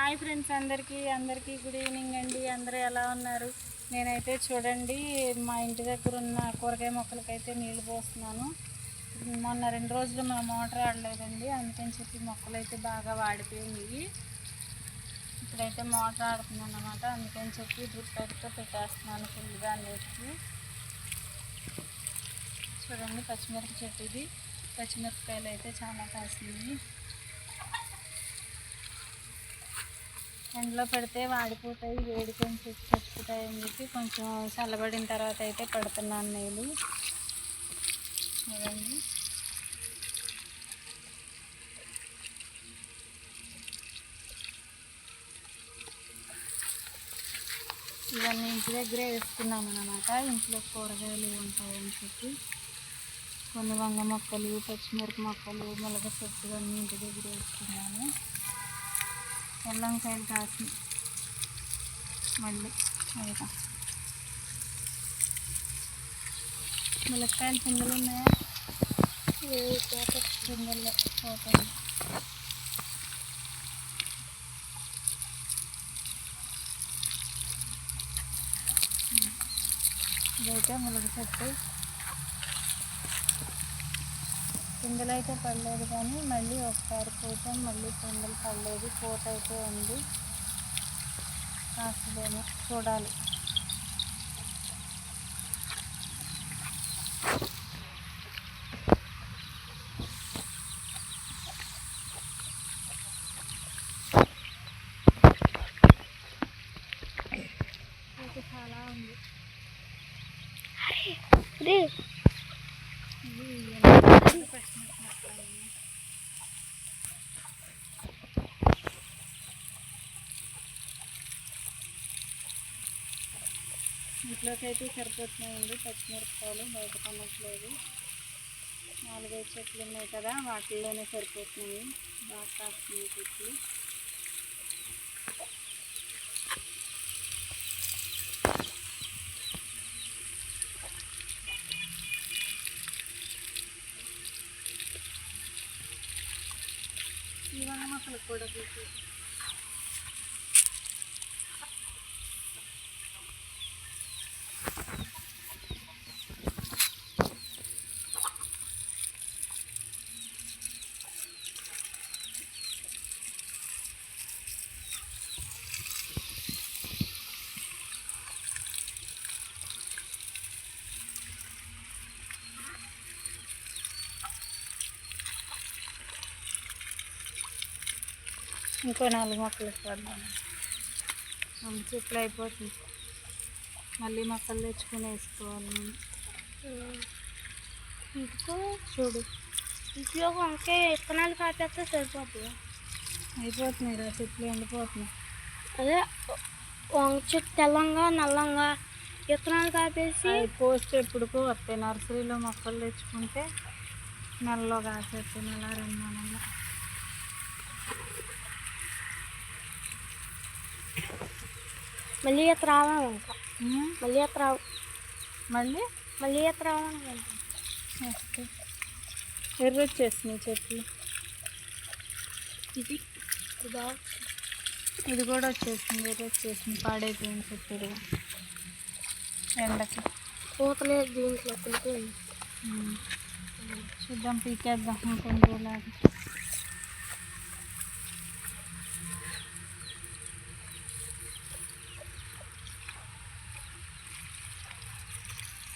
Hi friends అందరికీ అందరికీ good evening అండి. అందరూ ఎలా ఉన్నారు? నేనైతే చూడండి మా ఇంటి దగ్గర ఉన్న కూరగాయ మొక్కలకైతే నీళ్ళు పోస్తున్నాను. మొన్న రెండు రోజులు మా మోటార్ ఆడలేదండి. అందుకని చెప్పి మొక్కలు అయితే బాగా వాడిపోయినాయి. ఇప్పుడైతే మోటార్ ఆడుతున్నాను అనమాట అందుకని చెప్పి డ్రిప్ అయితే పెట్టేస్తున్నాను ఫుల్గా అన్నిటికి చూడండి పచ్చిమిరప చెట్టు ఇది. పచ్చిమిరపకాయలు అయితే చాలా కాసినాయి. ఎండలో పెడితే వాడిపోతాయి వేడి కొంచెం చచ్చిపోతాయి అని చెప్పి కొంచెం చల్లబడిన తర్వాత అయితే పెడుతున్నాను నేను. చూడండి. ఇవన్నీ ఇంటి దగ్గరే వేసుకున్నాం అనమాట ఇంట్లో కూరగాయలు ఉంటాయని చెప్పి. కొన్ని వంగ మొక్కలు పచ్చిమిరప మొక్కలు మొలగ చెట్లు అన్నీ ఇంటి దగ్గర వేసుకున్నాను. ఎల్లంకాయలు కాసి మళ్ళీ అదిగా ములక్కాయలు పిందెలు ఉన్నాయా పిందెల్లో పోతాయి ఇదైతే ములగ చెట్టు పిందెలు అయితే పడలేదు కానీ మళ్ళీ ఒకసారి పోతాం మళ్ళీ పిందెలు పడలేదు. పూత అయితే ఉంది. కాస్తేమో చూడాలి. చాలా ఉంది. ఇంట్లోకి అయితే సరిపోతున్నాయండి పచ్చిమిరపకాయలు బయట కొనట్లేదు. నాలుగైదు చెట్లు ఉన్నాయి కదా వాటిల్లోనే సరిపోతున్నాయి. బాగా కాస్తున్నాయి చెట్లు. ఈ వంగ మొక్కలకు కూడా ఇంకో నాలుగు మొక్కలు పడ్డాను చెట్లు అయిపోతుంది. మళ్ళీ మొక్కలు తెచ్చుకొని వేసుకోవాలి ఇంకో చూడు. ఇంట్లో వంకాయ విత్తనాలు కాపేస్తే సరిపోతుంది అయిపోతున్నాయి రా చెట్లు ఎండిపోతున్నాయి. అదే వంగ చెట్టు తెల్లంగా నల్లంగా విత్తనాలు కాపేసి పోస్ట్ ఎప్పుడుకో వస్తాయి. నర్సరీలో మొక్కలు తెచ్చుకుంటే నెలలో కాసేస్తాయి. నెల రెండు నెలల. మళ్ళీ ఈత రావాలి ఉమ్, మళ్ళీ ఈత రావు. మళ్ళీ? మళ్ళీ ఈత రావాలి ఎర్ర వచ్చేసినాయి చెట్లు. ఇది. ఇదా. ఇది కూడా వచ్చేసింది ఎర్ర వచ్చేసింది. పాడైపోయింది చెట్టు. ఎండకి. పూతలేదు దీంట్లో. చూద్దాం పీకేద్దాం ఇంకొన్ని రోజులు.